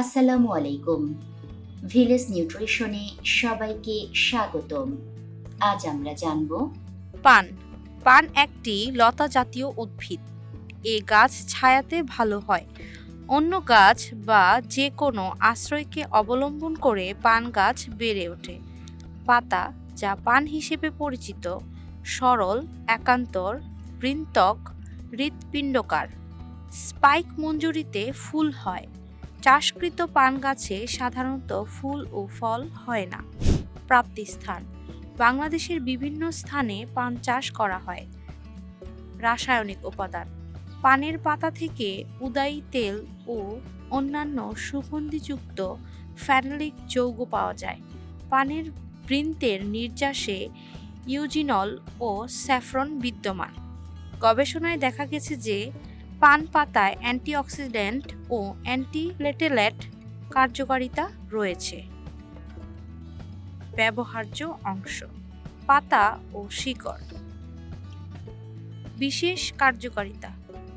আসসালামু আলাইকুম। ভিলেজ নিউট্রিশনে সবাইকে স্বাগতম। আজ আমরা জানব পান। পান একটি লতা জাতীয় উদ্ভিদ। এ গাছ ছায়াতে ভালো হয়। অন্য গাছ বা যে কোনো আশ্রয়কে অবলম্বন করে পান গাছ বেড়ে ওঠে। পাতা, যা পান হিসেবে পরিচিত, সরল, একান্তর, বৃন্তক, হৃৎপিণ্ডকার, স্পাইক মঞ্জুরিতে ফুল হয়। চাষকৃত পান গাছে সাধারণত ফুল ও ফল হয় না। প্রাপ্তিস্থান বাংলাদেশের বিভিন্ন স্থানে পান চাষ করা হয়। রাসায়নিক উপাদান। পানের পাতা থেকে উদাই তেল ও অন্যান্য সুগন্ধিযুক্ত ফ্যানোলিক যৌগ পাওয়া যায়। পানের বৃন্তের নির্যাসে ইউজিনল ও স্যাফরন বিদ্যমান। গবেষণায় দেখা গেছে যে পান পাতায় অ্যান্টিঅক্সিডেন্ট ও অ্যান্টিপ্লেটেলেট কার্যকারিতা রয়েছে। ব্যবহার্য অংশ, পাতা ও শিকড়। বিশেষ কার্যকারিতা,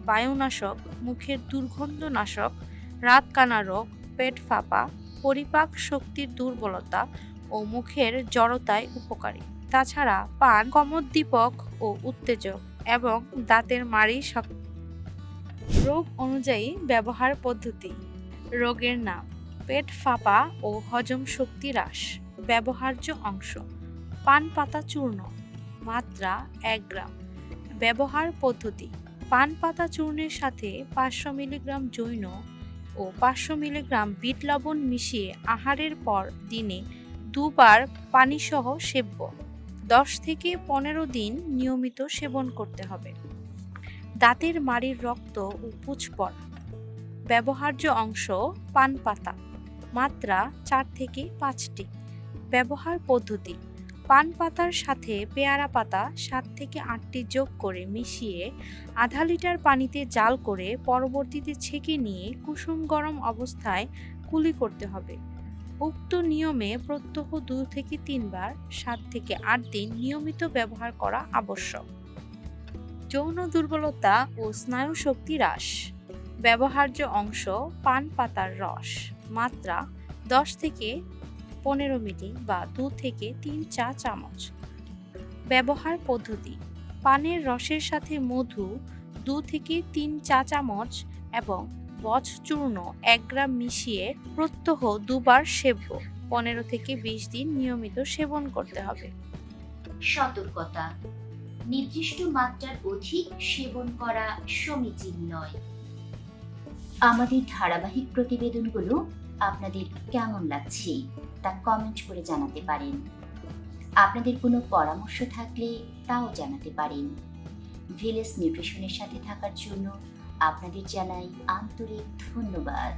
বায়ুনাশক, মুখের দুর্গন্ধনাশক, রাতকানা রোগ, পেট ফাঁপা, পরিপাক শক্তির দুর্বলতা ও মুখের জড়তায় উপকারী। তাছাড়া পান কমোদ্দীপক ও উত্তেজক এবং দাঁতের মাড়ি শক্ত রোগ অনুযায়ী ব্যবহার পদ্ধতি। রোগের নাম, পেট ফাঁপা ও হজম শক্তি হ্রাস, ব্যবহার্য অংশ, পান পাতা চূর্ণ, মাত্রা এক গ্রাম। ব্যবহার পদ্ধতি, পান পাতা চূর্ণের সাথে পাঁচশো মিলিগ্রাম জৈন ও পাঁচশো মিলিগ্রাম বিট লবণ মিশিয়ে আহারের পর দিনে দুবার পানিসহ সেব্য। দশ থেকে পনেরো দিন নিয়মিত সেবন করতে হবে। দাঁতের মাড়ির রক্ত ও পুঁজ ব্যবহার্য অংশ পান পাতা, মাত্রা চার থেকে পাঁচটি। ব্যবহার পদ্ধতি, পান পাতার সাথে পেয়ারা পাতা সাত থেকে আটটি যোগ করে মিশিয়ে আধা লিটার পানিতে জাল করে পরবর্তীতে ছেঁকে নিয়ে কুসুম গরম অবস্থায় কুলি করতে হবে। উক্ত নিয়মে প্রত্যহ দু থেকে তিনবার, সাত থেকে আট দিন নিয়মিত ব্যবহার করা আবশ্যক। যৌন দুর্বলতা ও স্নায়ু শক্তি হ্রাস। ব্যবহার্য অংশ পান পাতার রস। মাত্রা দশ থেকে পনেরো মিলি বা দু থেকে তিন চা চামচ। ব্যবহার পদ্ধতি, পানের রসের সাথে মধু দু থেকে তিন চা চামচ এবং বচ চূর্ণ এক গ্রাম মিশিয়ে প্রত্যহ দুবার সেব্য পনেরো থেকে বিশ দিন নিয়মিত সেবন করতে হবে। সতর্কতা নির্দিষ্ট মাত্রার অধিক সেবন করা সমীচীন নয়। আমাদের ধারাবাহিক প্রতিবেদনগুলো আপনাদের কেমন লাগছে তা কমেন্ট করে জানাতে পারেন। আপনাদের কোনো পরামর্শ থাকলে তাও জানাতে পারেন। ভিলেজ নিউট্রিশনের সাথে থাকার জন্য আপনাদের জানাই আন্তরিক ধন্যবাদ।